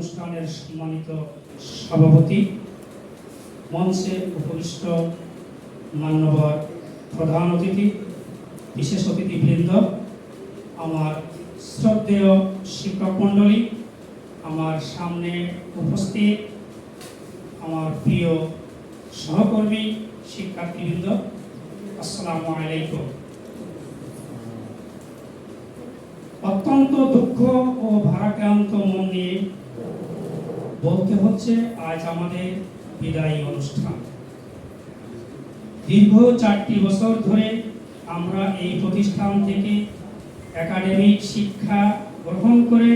অনুষ্ঠানের সম্মানিত সভাপতি, মঞ্চে উপবিষ্ট মান্যবর প্রধান অতিথি, বিশেষ অতিথিবৃন্দ, আমার শ্রদ্ধেয় শিক্ষক মণ্ডলী, আমার সামনে উপস্থিত আমার প্রিয় সহকর্মী, শিক্ষার্থীবৃন্দ, আসসালামু আলাইকুম। অত্যন্ত দুঃখ ও ভারাক্রান্ত মন নিয়ে বলতে হচ্ছে, আজ আমাদের বিদায়ী অনুষ্ঠান। দীর্ঘ চারটি বছর ধরে আমরা এই প্রতিষ্ঠান থেকে একাডেমিক শিক্ষা গ্রহণ করে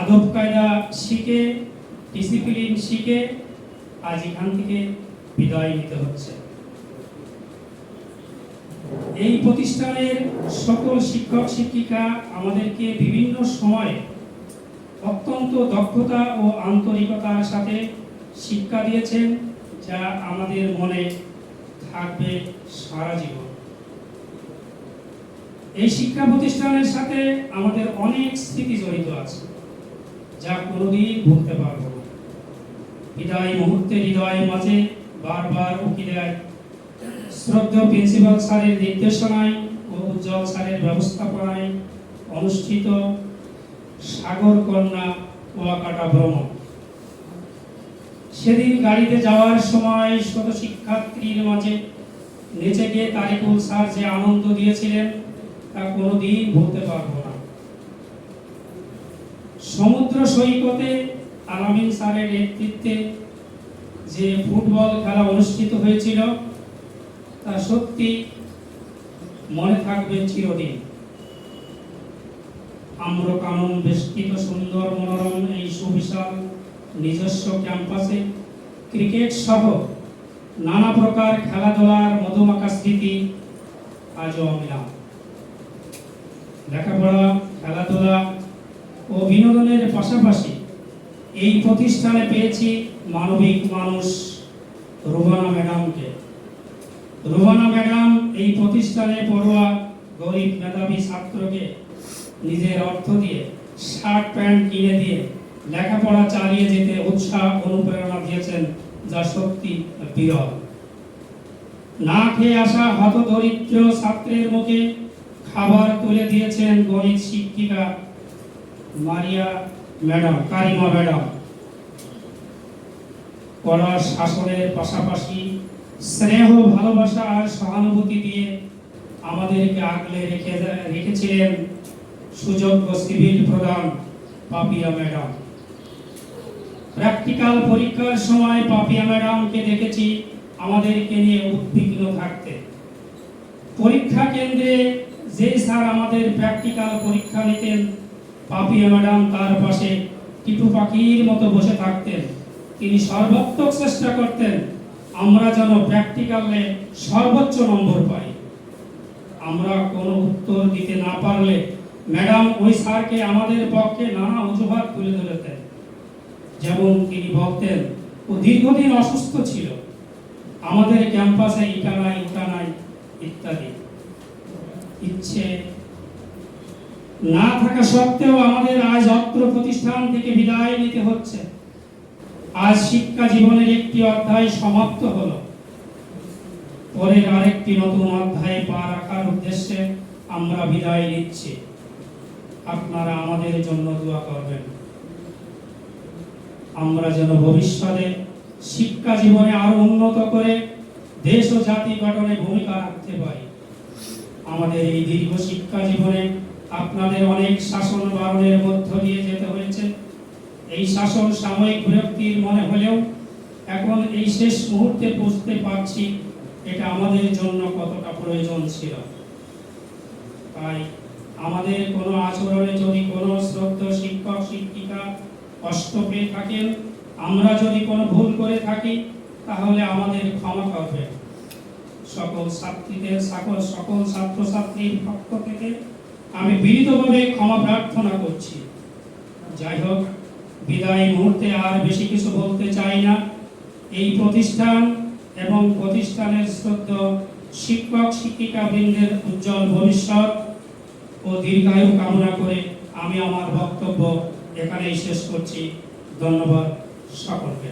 আদব কায়দা শিখে, ডিসিপ্লিন শিখে আজ এখান থেকে বিদায় নিতে হচ্ছে। এই প্রতিষ্ঠানের সকল শিক্ষক শিক্ষিকা আমাদেরকে বিভিন্ন সময়ে অত্যন্ত দক্ষতা ও আন্তরিকতার সাথে শিক্ষা দিয়েছেন, যা আমাদের মনে থাকবে সারা জীবন। এই শিক্ষা প্রতিষ্ঠানের সাথে আমাদের অনেক স্মৃতি জড়িত আছে, যা কোনোদিন ভুলতে পারব না। বিদায় মুহূর্তে হৃদয়ের মাঝে বারবার উকি দেয় শ্রদ্ধেয় প্রিন্সিপাল স্যারের নির্দেশনায় ও উজ্জ্বল স্যারের ব্যবস্থাপনায় অনুষ্ঠিত সাগর কন্যা কুয়াকাটা ভ্রমণ। সেদিন গাড়িতে যাওয়ার সময় শত শিক্ষার্থীর মাঝে নেচে গিয়ে তারিকুল স্যার যে আনন্দ দিয়েছিলেন, তা কোনোদিন ভুলতে পারব না। সমুদ্র সৈকতে আলামিন স্যারের নেতৃত্বে যে ফুটবল খেলা অনুষ্ঠিত হয়েছিল, তা সত্যি মনে থাকবে চিরদিন। আম্র কানন বেষ্টিত সুন্দর মনোরম এই সুবিশাল নিজস্ব ক্যাম্পাসে ক্রিকেট সহ নানা প্রকার খেলাধুলার মধুমাখা স্মৃতি আজও অমিলাম লেখাপড়া, খেলাধুলা ও বিনোদনের পাশাপাশি এই প্রতিষ্ঠানে পেয়েছি মানবিক মানুষ রুবানা ম্যাডামকে। রুবানা ম্যাডাম এই প্রতিষ্ঠানে পড়ুয়া গরিব মেধাবী ছাত্রকে নিজের অর্থ দিয়ে, শার্ট, প্যান্ট কিনে দিয়ে, লেখাপড়া চালিয়ে যেতে উৎসাহ অনুপ্রেরণা দিয়েছেন, যা সত্যি বিরল। না খেয়ে আসা হতদরিদ্র ছাত্রের মুখে খাবার তুলে দিয়েছেন গণিত শিক্ষিকা মারিয়া ম্যাডাম, কারিমা ম্যাডাম। কড়া শাসনের পাশাপাশি স্নেহ, ভালোবাসা আর সহানুভূতি দিয়ে আমাদেরকে আগলে রেখে রেখেছিলেন সুযোগ্য সিভিল প্রধান পাপিয়া ম্যাডাম। প্র্যাকটিক্যাল পরীক্ষার সময় পাপিয়া ম্যাডামকে দেখেছি, আমাদেরকে নিয়ে উদ্বিগ্ন থাকতে। পরীক্ষা কেন্দ্রে যে স্যার আমাদের প্র্যাকটিক্যাল পরীক্ষা নিতেন, পাপিয়া ম্যাডাম তার পাশে টিটু পাখির মতো বসে থাকতেন। তিনি সর্বাত্মক চেষ্টা করতেন, আমরা যেন প্র্যাকটিক্যালে সর্বোচ্চ নম্বর পাই। আমরা কোনো উত্তর দিতে না পারলে ম্যাডাম ওই স্যারকে আমাদের পক্ষে নানা অজুহাত তুলে ধরতেন যেমন তিনি বলতেন ও দীর্ঘদিন অসুস্থ ছিল। আমাদের ক্যাম্পাসে ইটা নাই ওটা নাই ইত্যাদি। ইচ্ছে না থাকা সত্ত্বেও আমাদের আজ অত্র প্রতিষ্ঠান থেকে বিদায় নিতে হচ্ছে। আজ শিক্ষা জীবনের একটি অধ্যায় সমাপ্ত হলো। পরের আরেকটি নতুন অধ্যায়ে পা রাখার উদ্দেশ্যে আমরা বিদায় নিচ্ছি। আপনারা আমাদের জন্য দোয়া করবেন। আমরা যেন ভবিষ্যতে শিক্ষা জীবনে আরও উন্নত করে দেশ ও জাতি গঠনে ভূমিকা রাখতে পারি। আমাদের এই দীর্ঘ শিক্ষা জীবনে আপনাদের অনেক শাসন বারণের মধ্য দিয়ে যেতে হয়েছে। এই শাসন সাময়িক বিরক্তির মনে হলেও এখন এই শেষ মুহূর্তে বুঝতে পারছি এটা আমাদের জন্য কতটা প্রয়োজন ছিল। তাই আমাদের কোনো আচরণে যদি কোনো শ্রদ্ধা শিক্ষক, শিক্ষিকা কষ্ট পেয়ে থাকেন, আমরা যদি কোনো ভুল করে থাকি, তাহলে আমাদের ক্ষমা করবে। সকল ছাত্রীদের, সকল সকল ছাত্রছাত্রীর পক্ষ থেকে আমি বিনীতভাবে ক্ষমা প্রার্থনা করছি। যাই হোক, বিদায় মুহূর্তে আর বেশি কিছু বলতে চাই না। এই প্রতিষ্ঠান এবং প্রতিষ্ঠানের শ্রদ্ধ শিক্ষক শিক্ষিকা বৃন্দের উজ্জ্বল ভবিষ্যৎ। ও দীর্ঘায়ু কামনা করে আমি আমার বক্তব্য এখানেই শেষ করছি। ধন্যবাদ সকলকে।